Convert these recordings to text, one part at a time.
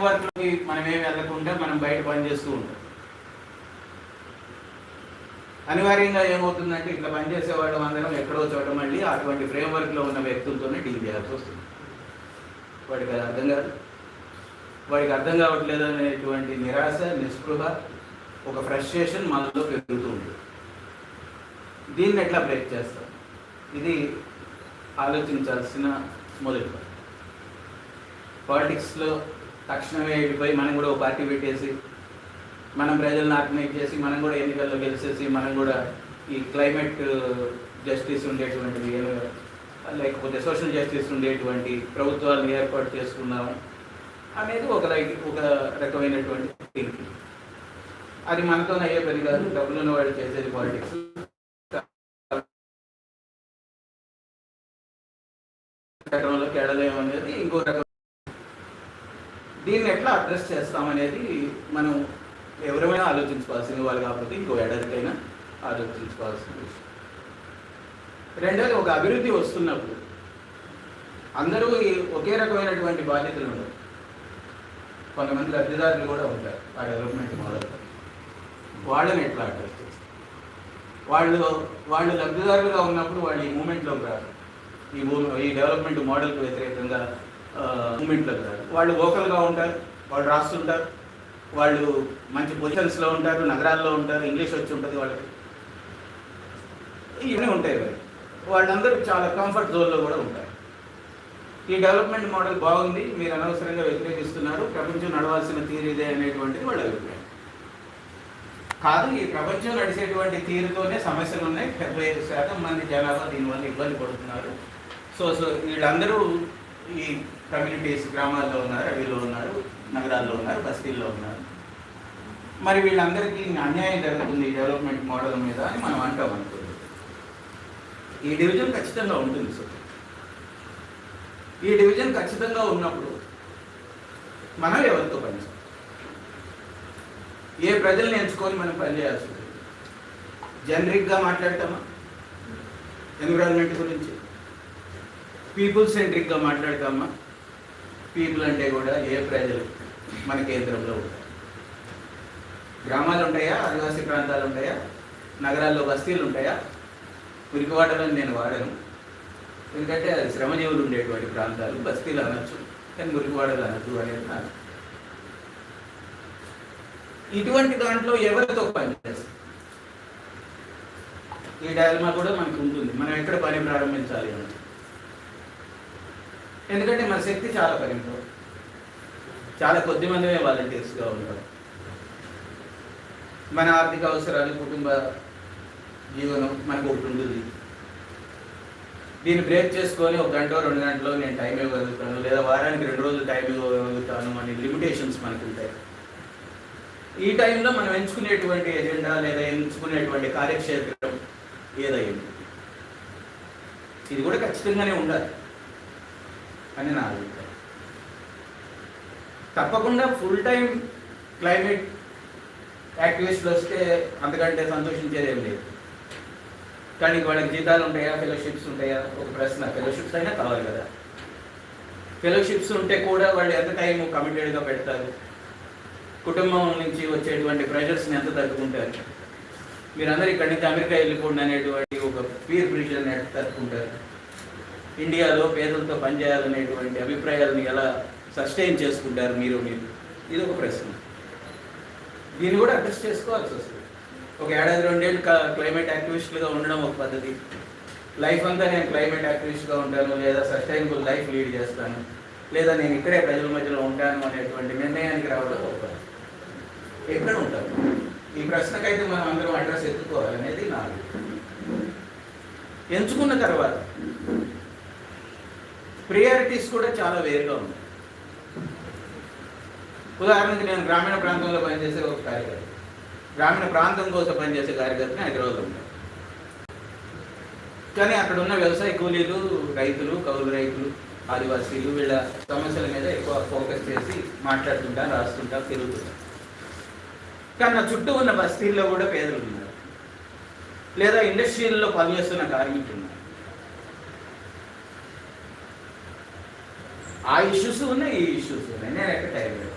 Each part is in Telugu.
వర్క్లోకి మనం ఏమి వెళ్ళకుండా మనం బయట పని చేస్తూ ఉంటాం. అనివార్యంగా ఏమవుతుందంటే ఇట్లా పనిచేసే అందరం ఎక్కడో చోట మళ్ళీ అటువంటి ఫ్రేమ్వర్క్లో ఉన్న వ్యక్తులతోనే డీల్ చేయాల్సి వస్తుంది. వాడికి అది అర్థం కాదు. వాడికి అర్థం కావట్లేదు అనేటువంటి నిరాశ నిస్పృహ ఒక ఫ్రస్ట్రేషన్ మనలో పెరుగుతూ ఉంటుంది. దీన్ని ఎట్లా బ్రేక్ చేస్తాం? ఇది ఆలోచించాల్సిన మొదటి పాలిటిక్స్లో తక్షణమే వెళ్ళిపోయి మనం కూడా ఒక పార్టీ పెట్టేసి మనం ప్రజలను ఆర్గనైజ్ చేసి మనం కూడా ఎన్నికల్లో గెలిచేసి మనం కూడా ఈ క్లైమేట్ జస్టిస్ ఉండేటువంటిది లేకపోతే సోషల్ జస్టిస్ ఉండేటువంటి ప్రభుత్వాలను ఏర్పాటు చేసుకున్నాము అనేది ఒక లైక్ ఒక రకమైనటువంటి థింకింగ్ అది మనతో అయ్యే పని కాదు డబ్బులు వాళ్ళు చేసేది పాలిటిక్స్. వెళ్ళలేము అనేది ఇంకో రకం దీన్ని ఎట్లా అడ్రస్ చేస్తామనేది మనం ఎవరైనా ఆలోచించుకోవాల్సిన వాళ్ళు కాకపోతే ఇంకో ఏడాదికైనా ఆలోచించుకోవాల్సిన విషయం. రెండోది ఒక అభివృద్ధి వస్తున్నప్పుడు అందరూ ఈ ఒకే రకమైనటువంటి బాధ్యతలు ఉండవు. కొంతమంది లబ్ధిదారులు కూడా ఉంటారు ఆ డెవలప్మెంట్ మోడల్ వాళ్ళని ఎట్లా అడ్రస్ చేస్తారు వాళ్ళు వాళ్ళు లబ్ధిదారులుగా ఉన్నప్పుడు వాళ్ళు ఈ మూమెంట్లోకి రారు. ఈ మూ- ఈ డెవలప్మెంట్ మోడల్కి వ్యతిరేకంగా మూమెంట్లోకి రారు వాళ్ళు లోకల్గా ఉంటారు వాళ్ళు రాస్తుంటారు వాళ్ళు మంచి పొజిషన్స్లో ఉంటారు నగరాల్లో ఉంటారు ఇంగ్లీష్ వచ్చి ఉంటుంది వాళ్ళకి. ఇవన్నీ ఉంటాయి మరి. వాళ్ళందరూ చాలా కంఫర్ట్ జోన్లో కూడా ఉంటారు. ఈ డెవలప్మెంట్ మోడల్ బాగుంది మీరు అనవసరంగా వ్యతిరేకిస్తున్నారు ప్రపంచం నడవాల్సిన తీరు ఇదే అనేటువంటిది వాళ్ళ అభిప్రాయం. కాదు ఈ ప్రపంచం నడిచేటువంటి తీరుతోనే సమస్యలు ఉన్నాయి. డెబ్బై ఐదు శాతం మంది జనాభా దీనివల్ల ఇబ్బంది పడుతున్నారు. సో సో వీళ్ళందరూ ఈ కమ్యూనిటీస్ గ్రామాల్లో ఉన్నారు అవిలో ఉన్నారు నగరాల్లో ఉన్నారు బస్తీల్లో ఉన్నారు. మరి వీళ్ళందరికీ అన్యాయం జరుగుతుంది ఈ డెవలప్మెంట్ మోడల్ మీద అని మనం అంటాం అనుకోండి ఈ డివిజన్ ఖచ్చితంగా ఉంటుంది సార్. ఈ డివిజన్ ఖచ్చితంగా ఉన్నప్పుడు మనం ఎవరితో పనిచేస్తాం ఏ ప్రజల్ని ఎంచుకొని మనం పనిచేయాల్సి ఉంటుంది? జనరిక్గా మాట్లాడతామా? ఎన్విరాన్మెంట్ గురించి? పీపుల్ సెంట్రిక్గా మాట్లాడతామా? పీపుల్ అంటే కూడా ఏ ప్రజలు మన కేంద్రంలో ఉంటాయి గ్రామాలు ఉంటాయా? ఆదివాసీ ప్రాంతాలు ఉంటాయా? నగరాల్లో బస్తీలు ఉంటాయా? మురికివాడలని నేను వాడను. ఎందుకంటే అది శ్రమజీవులు ఉండేటువంటి ప్రాంతాలు బస్తీలు అనొచ్చు కానీ మురికివాడలు అనొద్దు అనేది నాకు ఇటువంటి దాంట్లో ఎవరితో పనిచేస్తాం ఈ డైలమా కూడా మనకు ఉంటుంది. మనం ఎక్కడ పని ప్రారంభించాలి అని. ఎందుకంటే మన శక్తి చాలా పరిమితం. చాలా కొద్ది మందిమే వాలంటీర్స్గా ఉంటారు మన ఆర్థిక అవసరాలు కుటుంబ జీవనం మనకు ఒకటి ఉంటుంది. దీన్ని బ్రేక్ చేసుకొని ఒక గంట రెండు గంటలో నేను టైం ఇవ్వగలుగుతాను లేదా వారానికి రెండు రోజులు టైం ఇవ్వగలుగుతాను అనే లిమిటేషన్స్ మనకు ఉంటాయి ఈ టైంలో మనం ఎంచుకునేటువంటి ఎజెండా లేదా ఎంచుకునేటువంటి కార్యక్షేత్రం ఏదైంది ఇది కూడా ఖచ్చితంగానే ఉండాలి. అని నా అభిప్రాయం. తప్పకుండా ఫుల్ టైం క్లైమేట్ యాక్టివిస్టులు వస్తే అంతకంటే సంతోషించేదేం లేదు. కానీ వాళ్ళకి జీతాలు ఉంటాయా ఫెలోషిప్స్ ఉంటాయా? ఒక ప్రశ్న. ఫెలోషిప్స్ అయినా కావాలి కదా. ఫెలోషిప్స్ ఉంటే కూడా వాళ్ళు ఎంత టైం కమిటెడ్గా పెడతారు? కుటుంబం నుంచి వచ్చేటువంటి ప్రెషర్స్ని ఎంత తట్టుకుంటారు? మీరందరూ ఇక్కడి నుంచి అమెరికా వెళ్ళిపోండి అనేటువంటి ఒక పీర్ ప్రెషర్ని ఎంత తట్టుకుంటారు? ఇండియాలో పేదలతో పనిచేయాలనేటువంటి అభిప్రాయాలను ఎలా సస్టైన్ చేసుకుంటారు మీరు మీరు? ఇది ఒక ప్రశ్న. దీన్ని కూడా అడ్రస్ చేసుకోవాల్సి వస్తుంది. ఒక ఏడాది రెండేళ్ళు క్లైమేట్ యాక్టివిస్ట్లుగా ఉండడం ఒక పద్ధతి. లైఫ్ అంతా నేను క్లైమేట్ యాక్టివిస్ట్గా ఉంటాను లేదా సస్టైనబుల్ లైఫ్ లీడ్ చేస్తాను లేదా నేను ఇక్కడే ప్రజల మధ్యలో ఉంటాను అనేటువంటి నిర్ణయానికి రావడం ఒక ఎక్కడ ఉంటాను ఈ ప్రశ్నకైతే మనం అందరం అడ్రస్ ఎత్తుకోవాలనేది నాకు ఎంచుకున్న తర్వాత ప్రియారిటీస్ కూడా చాలా వేరుగా ఉన్నాయి. ఉదాహరణకి నేను గ్రామీణ ప్రాంతంలో పనిచేసే ఒక కార్యకర్త. గ్రామీణ ప్రాంతం కోసం పనిచేసే కార్యకర్తని హైదరాబాద్లో ఉంటాను కానీ అక్కడ ఉన్న వ్యవసాయ కూలీలు రైతులు కౌలు రైతులు ఆదివాసీలు వీళ్ళ సమస్యల మీద ఎక్కువ ఫోకస్ చేసి మాట్లాడుతుంటాను రాస్తుంటాను తిరుగుతుంటాను కానీ నా చుట్టూ ఉన్న బస్తీల్లో కూడా పేదలు ఉన్నారు. లేదా ఇండస్ట్రీల్లో పనిచేస్తున్న కార్మికులు ఆ ఇష్యూస్ ఉన్నాయి ఈ ఇష్యూస్ ఉన్నాయి. నేను ఎక్కడ టైం పెట్టాను.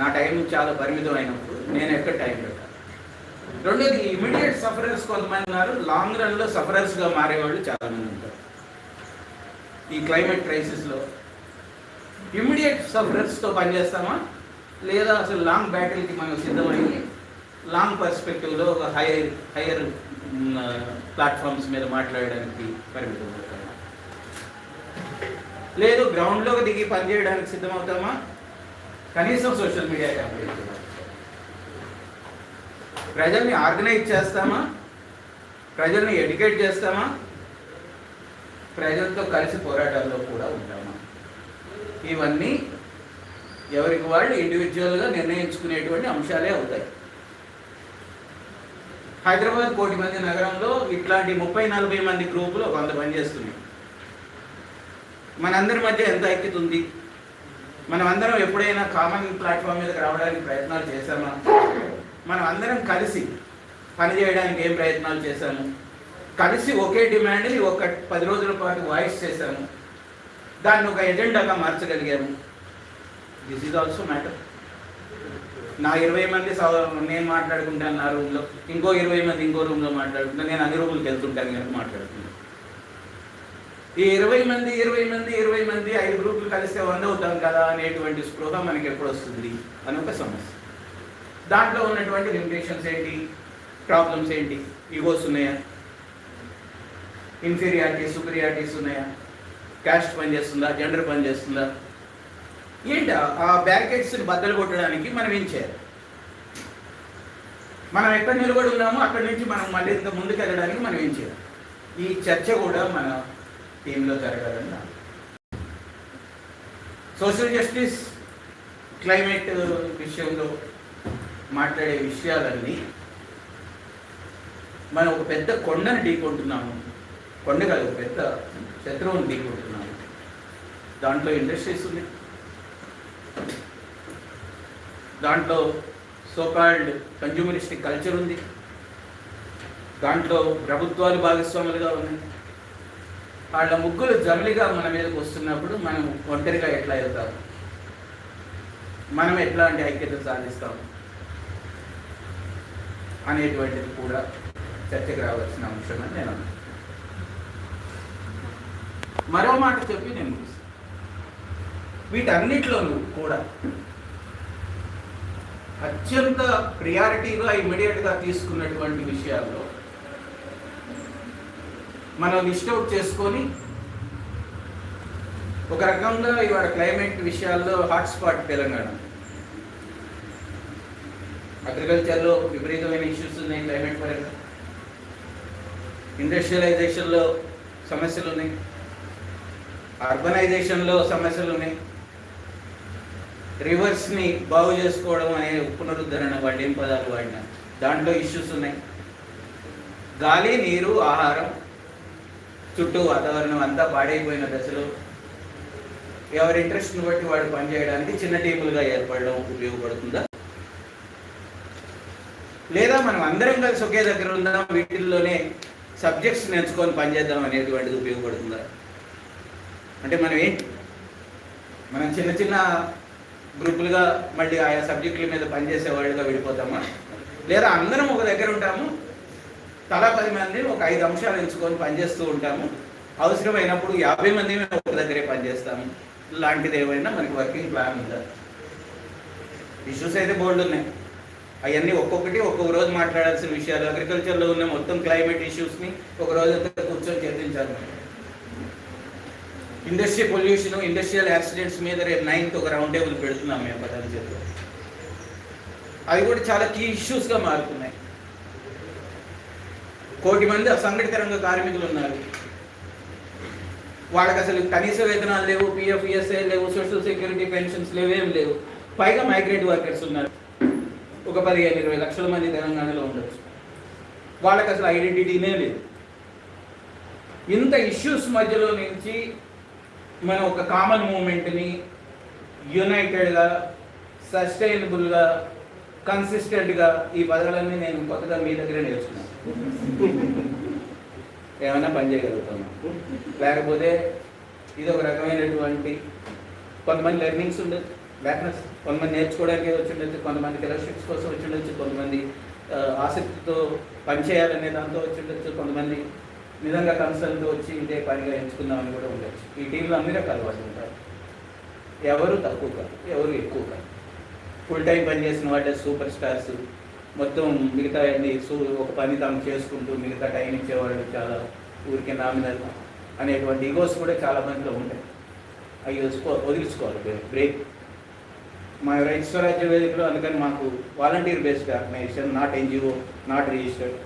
నా టైం చాలా పరిమితం అయినప్పుడు నేను ఎక్కడ టైం పెట్టాను. రెండోది ఇమీడియట్ సఫరర్స్ కొంతమంది ఉన్నారు. లాంగ్ రన్లో సఫరర్స్గా మారేవాళ్ళు చాలామంది ఉంటారు. ఈ క్లైమేట్ క్రైసిస్లో ఇమ్మీడియట్ సఫరర్స్తో పనిచేస్తామా లేదా అసలు లాంగ్ బ్యాటిల్కి మనం సిద్ధమయ్యి లాంగ్ పర్స్పెక్టివ్లో ఒక హైయర్ హైయర్ ప్లాట్ఫామ్స్ మీద మాట్లాడడానికి పరిమితం అవుతామా లేదు గ్రౌండ్లోకి దిగి పనిచేయడానికి సిద్ధమవుతామా? కనీసం సోషల్ మీడియా క్యాంపెయిన్ ప్రజల్ని ఆర్గనైజ్ చేస్తామా? ప్రజల్ని ఎడ్యుకేట్ చేస్తామా? ప్రజలతో కలిసి పోరాటాల్లో కూడా ఉంటామా? ఇవన్నీ ఎవరికి వాళ్ళు ఇండివిజువల్గా నిర్ణయించుకునేటువంటి అంశాలే అవుతాయి. హైదరాబాద్ కోటి మంది నగరంలో ఇట్లాంటి ముప్పై నలభై మంది గ్రూపులు కొంత పనిచేస్తున్నాయి మనందరి మధ్య ఎంత ఐక్యత ఉంది? మనం అందరం ఎప్పుడైనా కామన్ ప్లాట్ఫామ్ మీదకి రావడానికి ప్రయత్నాలు చేశామా? మనం అందరం కలిసి పని చేయడానికి ఏం ప్రయత్నాలు చేశాము? కలిసి ఒకే డిమాండ్ని ఒక పది రోజుల పాటు వాయిస్ చేశాము. దాన్ని ఒక ఎజెండాగా మార్చగలిగాము. దిస్ ఈజ్ ఆల్సో మ్యాటర్ నా ఇరవై మంది సవ- నేను మాట్లాడుకుంటాను నా రూమ్లో ఇంకో ఇరవై మంది ఇంకో రూమ్లో మాట్లాడుకుంటాను. నేను అన్ని రూములకి వెళ్తుంటాను నేను మాట్లాడుకుంటాను. ఈ ఇరవై మంది ఇరవై మంది ఇరవై మంది ఐదు గ్రూపులు కలిస్తే వన్ అవుతాం కదా అనేటువంటి స్పృహ మనకి ఎప్పుడు వస్తుంది? అని ఒక సమస్య. దాంట్లో ఉన్నటువంటి లిమిటేషన్స్ ఏంటి? ప్రాబ్లమ్స్ ఏంటి? ఈగోస్ ఉన్నాయా? ఇన్ఫీరియారిటీస్ సుపీరియారిటీస్ ఉన్నాయా? క్యాస్ట్ పనిచేస్తుందా జెండర్ పనిచేస్తుందా ఏంటి? ఆ- ఆ బద్దలు కొట్టడానికి మనం ఏం చేయాలి? మనం ఎక్కడ నిలబడి ఉన్నామో అక్కడి నుంచి మనం మళ్ళీ ఇంత ముందుకు వెళ్ళడానికి మనం ఏం చేయాలి? ఈ చర్చ కూడా మన టీంలో జరగాలని సోషల్ జస్టిస్ క్లైమేట్ విషయంలో మాట్లాడే విషయాలన్నీ మనం ఒక పెద్ద కొండను ఢీకొంటున్నాము. కొండ కాదు ఒక పెద్ద శత్రువుని ఢీకొంటున్నాము. దాంట్లో ఇండస్ట్రీస్ ఉన్నాయి. దాంట్లో సోకాల్డ్ కన్జ్యూమరిస్టిక్ కల్చర్ ఉంది. దాంట్లో ప్రభుత్వాలు భాగస్వాములుగా ఉన్నాయి. వాళ్ళ ముగ్గులు జమిలిగా మన మీదకి వస్తున్నప్పుడు మనం ఒంటరిగా ఎట్లా వెళ్తాం మనం ఎట్లాంటి ఐక్యత సాధిస్తాం? అనేటువంటిది కూడా చర్చకు రావాల్సిన అంశం అని నేను మరో మాట చెప్పి నేను వీటన్నిటిలోనూ కూడా అత్యంత ప్రియారిటీగా ఇమీడియట్గా తీసుకున్నటువంటి విషయాల్లో మనం లిస్ట్ అవుట్ చేసుకొని ఒక రకంగా ఇవాళ క్లైమేట్ విషయాల్లో హాట్స్పాట్ తెలంగాణ. అగ్రికల్చర్లో విపరీతమైన ఇష్యూస్ ఉన్నాయి క్లైమేట్ పరంగా. ఇండస్ట్రియలైజేషన్లో సమస్యలు ఉన్నాయి. అర్బనైజేషన్లో సమస్యలు ఉన్నాయి. రివర్స్ని బాగు చేసుకోవడం అనే పునరుద్ధరణ వాళ్ళు పదాలు వాడిన? దాంట్లో ఇష్యూస్ ఉన్నాయి. గాలి నీరు ఆహారం చుట్టూ వాతావరణం అంతా పాడైపోయిన దశలో ఎవరి ఇంట్రెస్ట్ని బట్టి వాడు పనిచేయడానికి చిన్న టీములుగా ఏర్పడడం ఉపయోగపడుతుందా? లేదా మనం అందరం కలిసి ఒకే దగ్గర ఉందాం వీటిల్లోనే సబ్జెక్ట్స్ నేర్చుకొని పనిచేద్దాం అనేటువంటిది ఉపయోగపడుతుందా? అంటే మనం ఏంటి మనం చిన్న చిన్న గ్రూపులుగా మళ్ళీ ఆయా సబ్జెక్టుల మీద పనిచేసే వాళ్ళుగా విడిపోతామా? లేదా అందరం ఒక దగ్గర ఉంటాము తలా పది మంది ఒక ఐదు అంశాలు ఎంచుకొని పనిచేస్తూ ఉంటాము. అవసరమైనప్పుడు యాభై మంది మేము ఒక దగ్గరే పనిచేస్తాము. లాంటిది ఏమైనా మనకి వర్కింగ్ ప్లాన్ ఉందా? ఇష్యూస్ అయితే బోర్డు ఉన్నాయి. అవన్నీ ఒక్కొక్కటి ఒక్కొక్క రోజు మాట్లాడాల్సిన విషయాలు. అగ్రికల్చర్లో ఉన్న మొత్తం క్లైమేట్ ఇష్యూస్ని ఒక రోజు అంతా కూర్చొని చర్చించాలి. ఇండస్ట్రీ పొల్యూషన్ ఇండస్ట్రియల్ యాక్సిడెంట్స్ మీద రేపు నైన్త్ ఒక రౌండ్ టేబుల్ పెడుతున్నాం మేము పతంజలిలో అవి కూడా చాలా కీ ఇష్యూస్గా మారుతున్నాయి. కోటి మంది అసంఘటిత రంగ కార్మికులు ఉన్నారు. వాళ్ళకి అసలు కనీస వేతనాలు లేవు పిఎఫ్ ఈఎస్ఐ లేవు సోషల్ సెక్యూరిటీ పెన్షన్స్ లేవు ఏం లేవు. పైగా మైగ్రేట్ వర్కర్స్ ఉన్నారు. ఒక పదిహేను ఇరవై లక్షల మంది తెలంగాణలో ఉండొచ్చు. వాళ్ళకి అసలు ఐడెంటిటీనే లేదు. ఇంత ఇష్యూస్ మధ్యలో నుంచి మనం ఒక కామన్ మూమెంట్ని యునైటెడ్గా సస్టైనబుల్గా కన్సిస్టెంట్గా ఈ పదాలన్నీ నేను కొత్తగా మీ దగ్గర నేర్చుకున్నాను. ఏమైనా పని చేయగలుగుతాను లేకపోతే ఇది ఒక రకమైనటువంటి కొంతమంది లెర్నింగ్స్ ఉండదు బ్యాక్నెస్ కొంతమంది నేర్చుకోవడానికి వచ్చిండొచ్చు కొంతమంది ఫెలోషిప్స్ కోసం వచ్చిండొచ్చు కొంతమంది ఆసక్తితో పనిచేయాలనే దాంతో వచ్చిండొచ్చు కొంతమంది నిజంగా కన్సల్ట్ వచ్చి ఇదే పనిగా ఎంచుకుందామని కూడా ఉండొచ్చు. ఈ టీంలో అన్ని రకాల వాళ్ళు ఉంటారు. ఎవరు తక్కువ కాదు ఎవరు ఎక్కువ కాదు. ఫుల్ టైం పనిచేసిన వాళ్ళే సూపర్ స్టార్స్ మొత్తం మిగతా అన్ని ఒక పని తాము చేసుకుంటూ మిగతా టైం ఇచ్చేవాళ్ళు చాలా ఊరికే నామినల్ అనేటువంటి ఈగోస్ కూడా చాలా మందిలో ఉంటాయి. అవి వదులుకో వదిలించుకోవాలి బ్రేక్ మా రైతు స్వరాజ్య వేదికలో అందుకని మాకు volunteer based organisation not NGO not registered